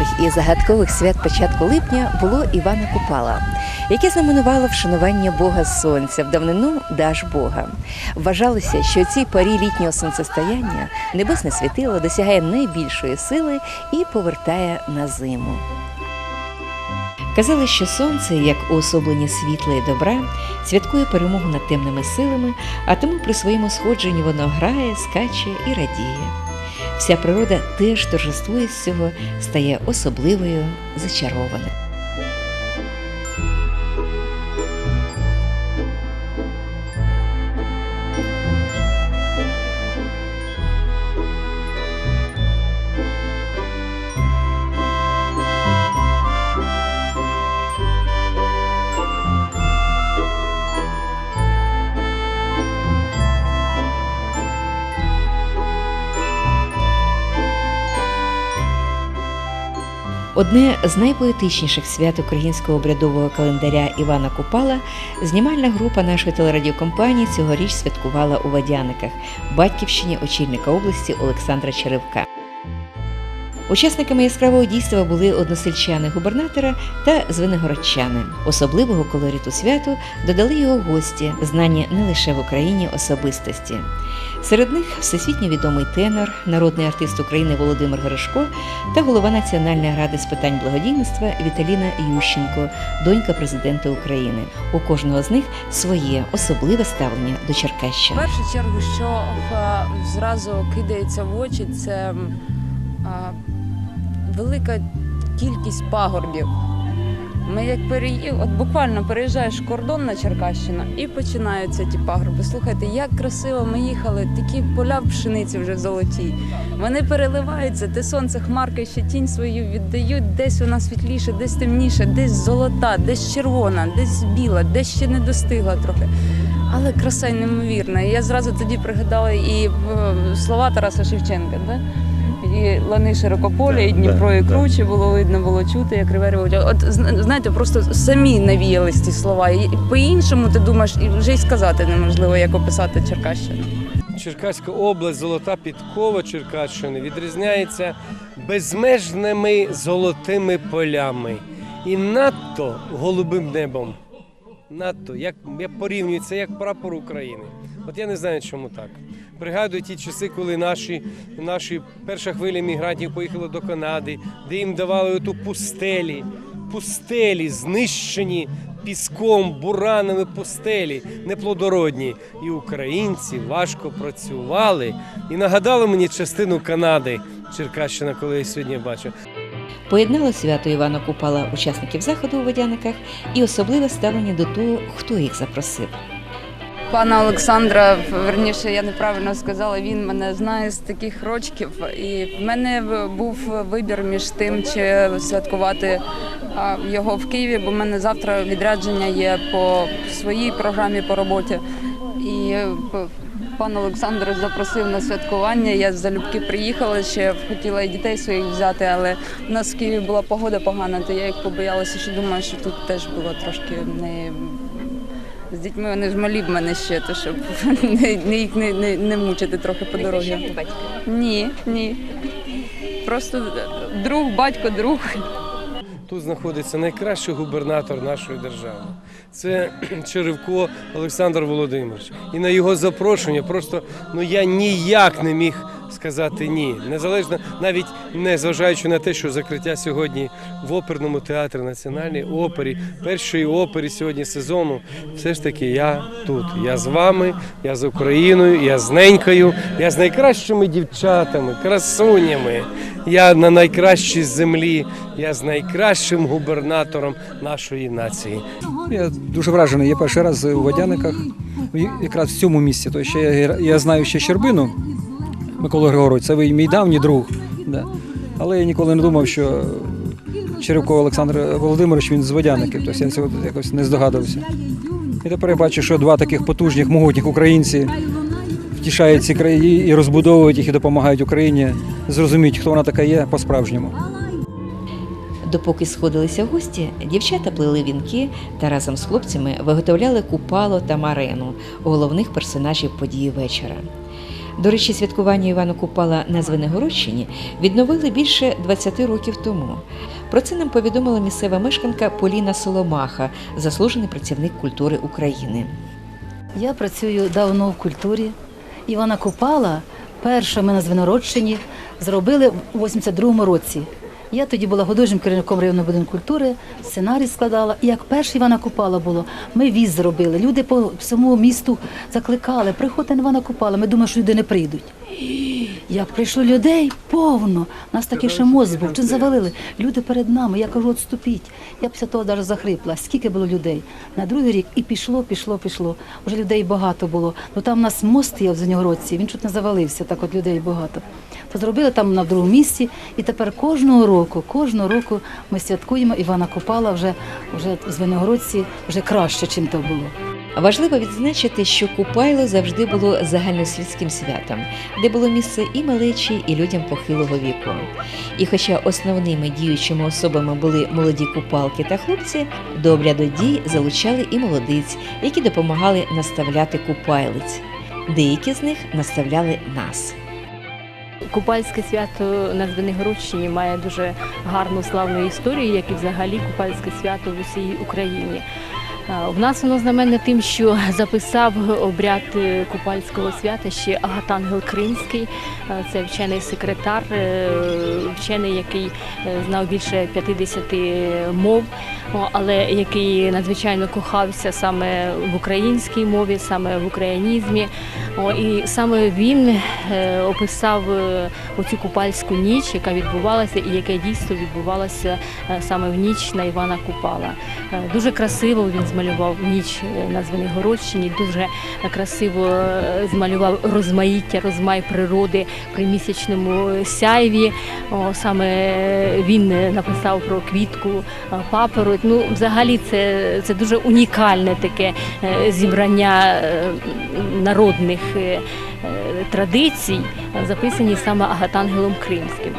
найвеличніших і загадкових свят початку липня було Івана Купала, яке знаменувало вшанування Бога Сонця в давнину Даж Бога. Вважалося, що цій порі літнього сонцестояння небесне світило досягає найбільшої сили і повертає на зиму. Казали, що сонце, як уособлення світла і добра, святкує перемогу над темними силами, а тому при своєму сходженні воно грає, скаче і радіє. Вся природа теж торжествує з цього, стає особливою, зачарованою. Одне з найпоетичніших свят українського обрядового календаря Івана Купала знімальна група нашої телерадіокомпанії цьогоріч святкувала у Вадяниках, батьківщині очільника області Олександра Черевка. Учасниками яскравого дійства були односельчани губернатора та звенигородчани. Особливого колориту святу додали його гості, знані не лише в Україні особистості. Серед них всесвітньо відомий тенор, народний артист України Володимир Гришко та голова Національної ради з питань благодійництва Віталіна Ющенко, донька президента України. У кожного з них своє особливе ставлення до В першу чергу, що е, зразу кидається в очі, це велика кількість пагорбів. Ми як переї... от буквально переїжджаєш кордон на Черкащину і починаються ті пагорби. Слухайте, як красиво ми їхали, такі поля в пшениці вже золоті. Вони переливаються, те сонце, хмарки ще тінь свою віддають. Десь вона світліше, десь темніше, десь золота, десь червона, десь біла, десь ще не достигла трохи. Але краса й неймовірна. Я зразу тоді пригадала і е, слова Тараса Шевченка. Да? І лани широкополі, і Дніпро, і круче було видно, було чути, як реве. От зна- знаєте, просто самі навіялись ті слова. І по-іншому ти думаєш, і вже й сказати неможливо, як описати Черкащину. Черкаська область, золота підкова Черкащини відрізняється безмежними золотими полями і надто голубим небом. Надто, як, як порівнюється, як прапор України. От я не знаю, чому так. Пригадую ті часи, коли наші, наші перша хвиля мігрантів поїхала до Канади, де їм давали оту пустелі, пустелі, знищені піском, буранами пустелі, неплодородні. І українці важко працювали і нагадали мені частину Канади, Черкащина, коли я сьогодні бачу. Поєднало свято Івана Купала учасників заходу у Водяниках і особливе ставлення до того, хто їх запросив. Пана Олександра, верніше, я неправильно сказала, він мене знає з таких рочків. І в мене був вибір між тим, чи святкувати його в Києві, бо в мене завтра відрядження є по своїй програмі по роботі. І е, пан Олександр запросив на святкування. Я залюбки приїхала, ще хотіла і дітей своїх взяти, але в нас в Києві була погода погана, то я їх побоялася, що думаю, що тут теж було трошки не з дітьми вони ж малі в мене ще, то щоб не, не їх не, не, не мучити трохи по дорозі. Ні, ні. Просто друг, батько, друг. Тут знаходиться найкращий губернатор нашої держави. Це Черевко Олександр Володимирович. І на його запрошення просто ну я ніяк не міг сказати ні. Незалежно, навіть не зважаючи на те, що закриття сьогодні в оперному театрі Національній опері, першої опері сьогодні сезону, все ж таки я тут. Я з вами, я з Україною, я з ненькою, я з найкращими дівчатами, красунями. Я на найкращій землі, я з найкращим губернатором нашої нації. Я дуже вражений. Я перший раз у Водяниках, якраз в цьому місці. То ще я, я знаю ще Щербину Миколу Григорович, це ви мій давній друг. Да. Але я ніколи не думав, що Черевко Олександр Володимирович він з Водяників. Тобто я цього якось не здогадувався. І тепер я бачу, що два таких потужних, могутніх українці втішають ці краї і розбудовують їх і допомагають Україні зрозуміти, хто вона така є по-справжньому. Допоки сходилися гості, дівчата плели вінки та разом з хлопцями виготовляли купало та марену головних персонажів події вечора. До речі, святкування Івана Купала на Звенигородщині відновили більше 20 років тому. Про це нам повідомила місцева мешканка Поліна Соломаха, заслужений працівник культури України. Я працюю давно в культурі. Івана Купала перша ми на Звенигородщині зробили в 82-му році. Я тоді була художнім керівником районного будинку культури, сценарій складала. І як перший Івана Купала було, ми віз зробили. Люди по всьому місту закликали, приходьте на Івана Купала. Ми думали, що люди не прийдуть. Як прийшло людей, повно. Нас такий ще мост був, чи завалили. Люди перед нами. Я кажу, отступіть. Я після того навіть захрипла. Скільки було людей? На другий рік і пішло, пішло, пішло. Уже людей багато було. Ну там у нас мост є в Звенігородці, він чуть не завалився, так от людей багато. То зробили там на другому місці, і тепер кожного року, кожного року ми святкуємо Івана Купала вже, вже в Звенигородці вже краще, чим то було. Важливо відзначити, що Купайло завжди було загальнослідським святом, де було місце і малечі, і людям похилого віку. І хоча основними діючими особами були молоді купалки та хлопці, до обряду дій залучали і молодиць, які допомагали наставляти купайлиць. Деякі з них наставляли нас. Купальське свято на Звенигородщині має дуже гарну славну історію, як і взагалі купальське свято в усій Україні. В нас воно знаменне тим, що записав обряд е, купальського свята ще Агатангел Кримський. Це вчений секретар, е, вчений, який е, знав більше 50 мов, але який надзвичайно кохався саме в українській мові, саме в українізмі. І саме він е, описав е, оцю купальську ніч, яка відбувалася, і яке дійсно відбувалося е, саме в ніч на Івана Купала. Дуже красиво він змалював ніч на Звенигородщині, дуже красиво змалював розмаїття, розмай природи при місячному сяйві. Саме він написав про квітку паперу. 20. Ну, взагалі, це це дуже унікальне таке е, зібрання е, народних е, традицій, записані саме Агатангелом Кримським.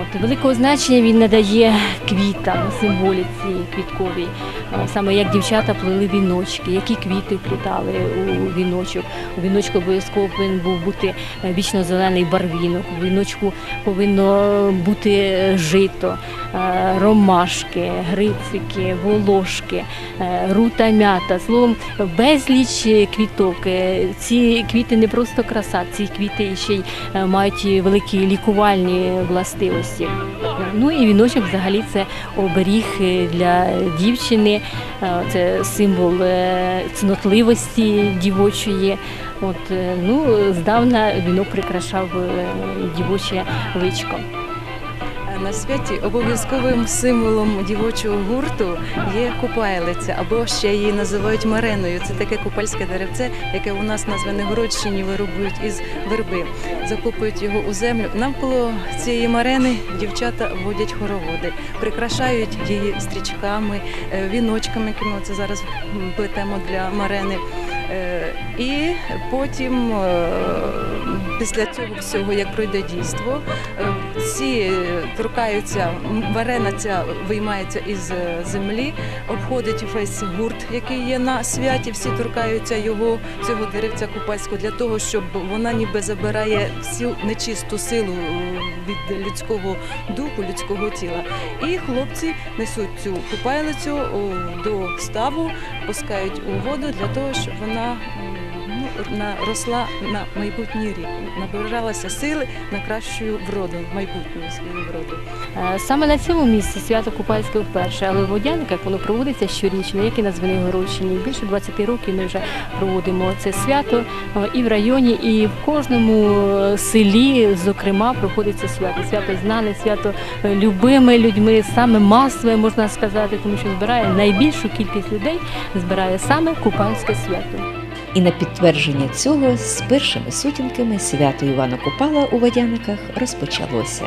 От, великого значення він надає квітам, символіці квітковій, Е, саме як дівчата плели віночки, які квіти вплітали у віночок. У віночку обов'язково повинен був бути е, вічно-зелений барвінок, у віночку повинно бути жито, е, ромашки, грицики, волошки, е, рута м'ята. Словом, безліч е, квіток. Е, Ці квіти не просто краса, ці квіти ще й е, мають великі лікувальні властивості. Ну і віночок взагалі це оберіг для дівчини, е, це символ е, цнотливості дівочої. От, е, ну, здавна вінок прикрашав дівоче личко. На святі обов'язковим символом дівочого гурту є купайлиця, або ще її називають мареною. Це таке купальське деревце, яке у нас на Звенигородщині виробують із верби. Закопують його у землю. Навколо цієї марени дівчата водять хороводи, прикрашають її стрічками, е, віночками, які ми це зараз плетемо для марени. Е, І потім, е, після цього всього, як пройде дійство, е, всі торкаються, м, варена ця виймається із е, землі, обходить весь гурт, який є на святі. Всі торкаються його, цього деревця купальського, для того, щоб вона ніби забирає всю нечисту силу е, від людського духу, людського тіла. І хлопці несуть цю купайлицю до ставу, пускають у воду для того, щоб вона росла на майбутній рік, набиралася сили на кращу вроду, майбутню свою вроду. Е, Саме на цьому місці свято Купальське вперше, але в Водяниках воно проводиться щорічно, як і на Звенигородщині. Більше 20 років ми вже проводимо це свято е, і в районі, і в кожному е, селі, зокрема, проходить це свято. Свято знане, свято любиме людьми, саме масове, можна сказати, тому що збирає найбільшу кількість людей, збирає саме Купальське свято. І на підтвердження цього з першими сутінками свято Івана Купала у Водяниках розпочалося.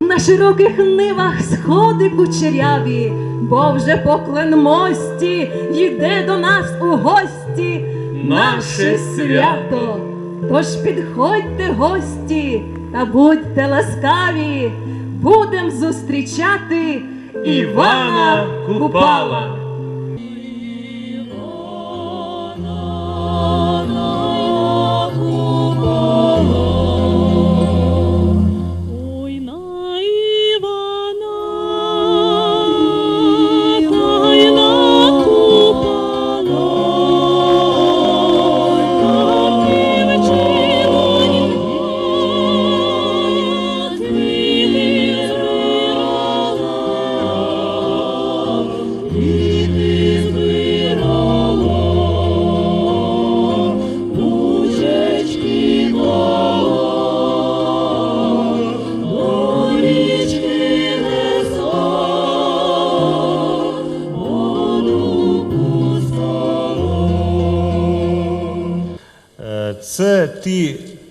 На широких нивах сходи кучеряві, бо вже поклен мості йде до нас у гості наше свято. Тож підходьте, гості, та будьте ласкаві, будем зустрічати Івана Купала. Купала.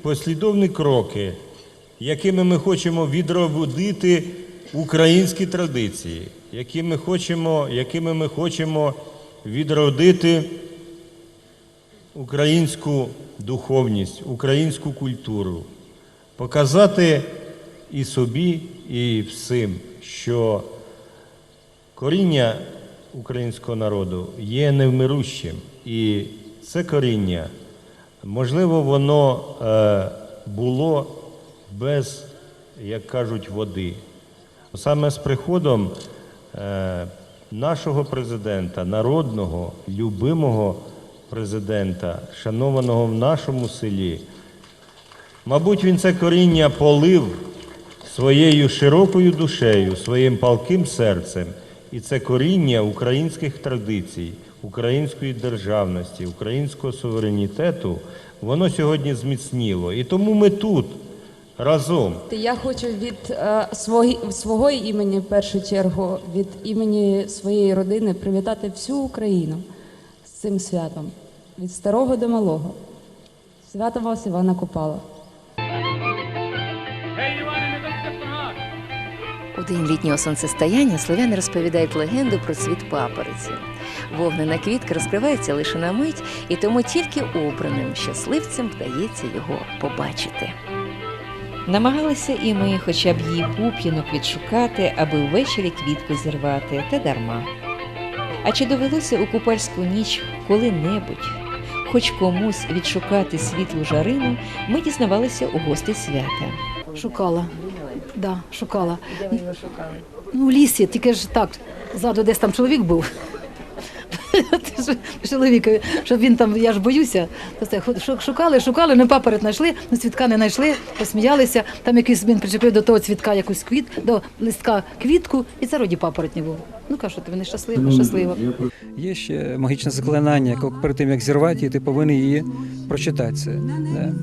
Послідовні кроки, якими ми хочемо відродити українські традиції, які ми хочемо, якими ми хочемо відродити українську духовність, українську культуру, показати і собі, і всім, що коріння українського народу є невмирущим, і це коріння, можливо, воно е, було без, як кажуть, води. Саме з приходом е, нашого президента, народного, любимого президента, шанованого в нашому селі, мабуть, він це коріння полив своєю широкою душею, своїм палким серцем. І це коріння українських традицій, української державності, українського суверенітету, воно сьогодні зміцніло. І тому ми тут разом. Я хочу від е, свого, свого імені, в першу чергу, від імені своєї родини привітати всю Україну з цим святом. Від старого до малого. Свято вас Івана Купала. У день літнього сонцестояння слов'яни розповідають легенду про цвіт папороті. Вогнена квітка розкривається лише на мить, і тому тільки обраним щасливцям вдається його побачити. Намагалися і ми хоча б її пуп'янок відшукати, аби ввечері квітку зірвати, та дарма. А чи довелося у купальську ніч коли-небудь, хоч комусь відшукати світлу жарину, ми дізнавалися у гостей свята. Шукала. Да, шукала. Де ви шукали? Ну, в лісі, тільки ж так, ззаду десь там чоловік був. Чоловікові, щоб він там, я ж боюся, то це шу- шукали, шукали, не папороть знайшли, ну цвітка не знайшли, посміялися. Там якийсь він причепив до того цвітка якусь квіт, до листка квітку, і це роді папороть не було. Ну кажу, ти вони щаслива, щаслива. Є ще магічне заклинання, яке перед тим як зірвати, її, ти повинен її прочитати. Це, да.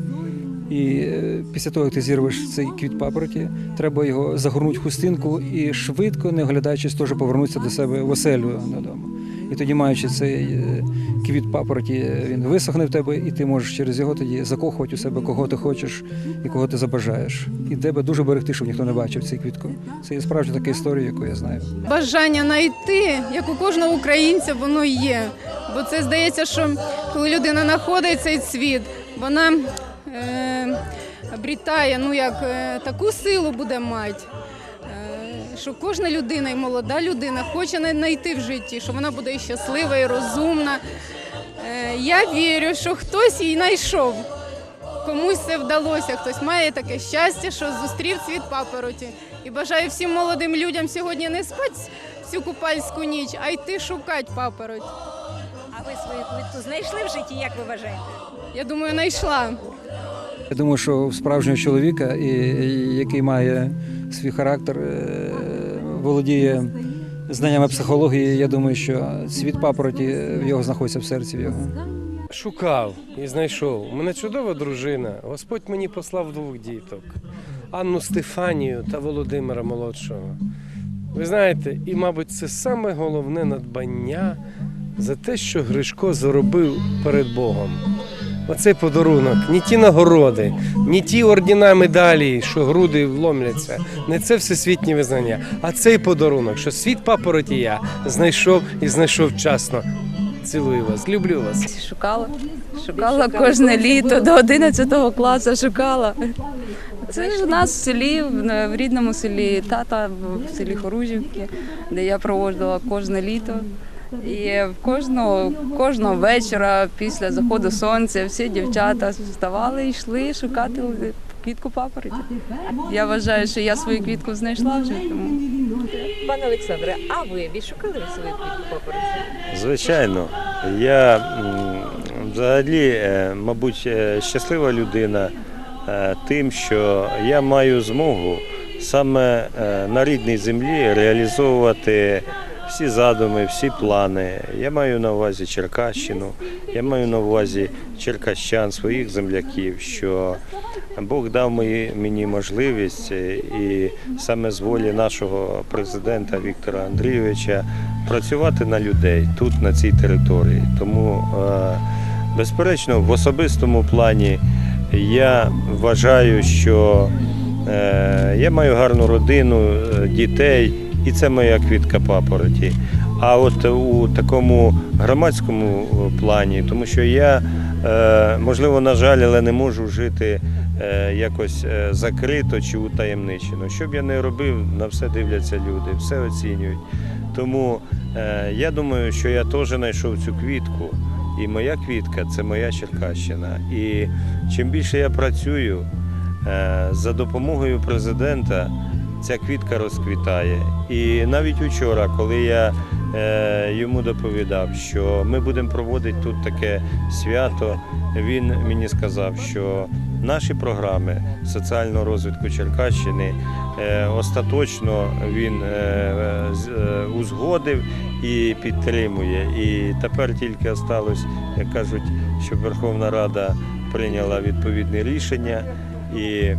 І е, після того, як ти зірвеш цей квіт папороті, треба його загорнути в хустинку і швидко, не оглядаючись, теж повернутися до себе в оселю додому. І тоді, маючи цей е, квіт папороті, він висохне в тебе, і ти можеш через його тоді закохувати у себе, кого ти хочеш і кого ти забажаєш. І тебе дуже берегти, щоб ніхто не бачив цю квітку. Це є справді така історія, яку я знаю. бажання знайти, як у кожного українця, воно є. Бо це здається, що коли людина знаходить цей цвіт, вона обрітає, ну як е, таку силу буде мати. е, Що кожна людина і молода людина хоче знайти в житті, що вона буде і щаслива, і розумна. Е, Я вірю, що хтось її знайшов. Комусь це вдалося, хтось має таке щастя, що зустрів цвіт папороті. І бажаю всім молодим людям сьогодні не спати всю купальську ніч, а йти шукати папороть. А ви свою квитку знайшли в житті, як ви вважаєте? Я думаю, знайшла. Я думаю, що справжнього чоловіка, і, і який має свій характер, е, володіє знаннями психології, я думаю, що світ папороті в його знаходиться в серці в його. Шукав і знайшов. У мене чудова дружина. Господь мені послав двох діток: Анну Стефанію та Володимира Молодшого. Ви знаєте, і, мабуть, це саме головне надбання за те, що Гришко заробив перед Богом. Оцей подарунок, ні ті нагороди, ні ті ордіна медалі, що груди вломляться, не це всесвітнє визнання, а цей подарунок, що світ папоротія знайшов і знайшов вчасно. Цілую вас, люблю вас. Шукала. Шукала кожне літо до 11 класу шукала. Це ж у нас в селі, в рідному селі, тата в селі Хоружівки, де я проводила кожне літо. І кожного, кожного вечора після заходу сонця всі дівчата вставали і йшли шукати квітку папороті. Я вважаю, що я свою квітку знайшла вже. Тому Пане Олександре, а ви відшукали свою квітку папороті? Звичайно, я м, взагалі, е, мабуть, е, щаслива людина е, тим, що я маю змогу саме е, на рідній землі реалізовувати всі задуми, всі плани. Я маю на увазі Черкащину, я маю на увазі черкащан, своїх земляків, що Бог дав мені, можливість е, і саме з волі нашого президента Віктора Андрійовича працювати на людей тут, на цій території. Тому е, Безперечно, в особистому плані я вважаю, що е, я маю гарну родину, дітей, і це моя квітка папороті. А от у такому громадському е, плані, тому що я, е, можливо, на жаль, але не можу жити е, якось закрито чи утаємничено. Що б я не робив, на все дивляться люди, все оцінюють. Тому я думаю, що я теж знайшов цю квітку. І моя квітка це моя Черкащина. І чим більше я працюю за допомогою президента, ця квітка розквітає. І навіть учора, коли я е, йому доповідав, що ми будемо проводити тут таке свято, він мені сказав, що наші програми соціального розвитку Черкащини е, остаточно він е, узгодив і підтримує. І тепер тільки осталось, як кажуть, щоб Верховна Рада прийняла відповідне рішення. І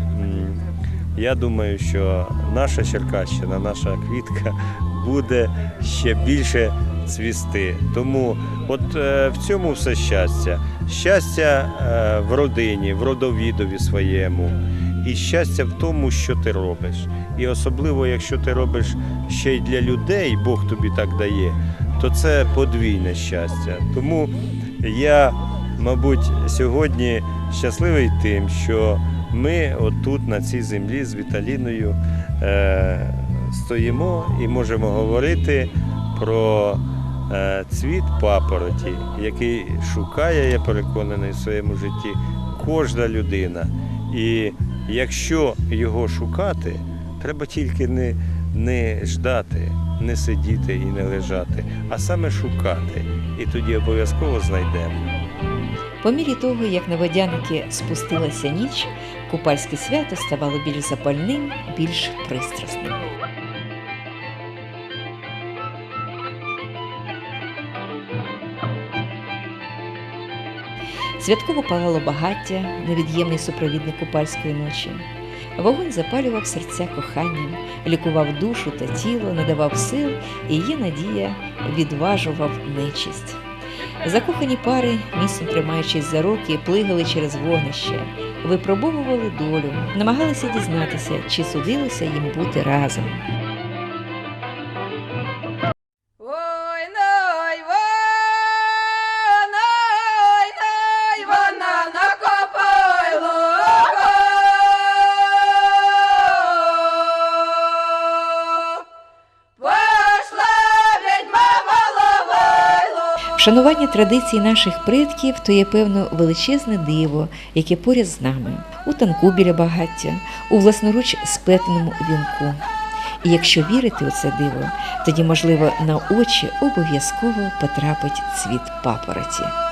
я думаю, що наша Черкащина, наша квітка буде ще більше цвісти. Тому от е, в цьому все щастя. Щастя е, в родині, в родовідові своєму. І щастя в тому, що ти робиш. І особливо, якщо ти робиш ще й для людей, Бог тобі так дає, то це подвійне щастя. Тому я, мабуть, сьогодні щасливий тим, що ми отут, на цій землі з Віталіною е, стоїмо і можемо говорити про е, цвіт папороті, який шукає, я переконаний, в своєму житті кожна людина. І якщо його шукати, треба тільки не, не ждати, не сидіти і не лежати, а саме шукати. І тоді обов'язково знайдемо. По мірі того, як на водяники спустилася ніч, купальське свято ставало більш запальним, більш пристрасним. Святково палало багаття, невід'ємний супровідник купальської ночі. Вогонь запалював серця коханням, лікував душу та тіло, надавав сил, і її надія відважував нечисть. Закохані пари, міцно тримаючись за руки, плигали через вогнище, випробовували долю, намагалися дізнатися, чи судилося їм бути разом. Вшанування традицій наших предків то є певно величезне диво, яке поряд з нами, у танку біля багаття, у власноруч сплетеному вінку. І якщо вірити у це диво, тоді, можливо, на очі обов'язково потрапить цвіт папороті.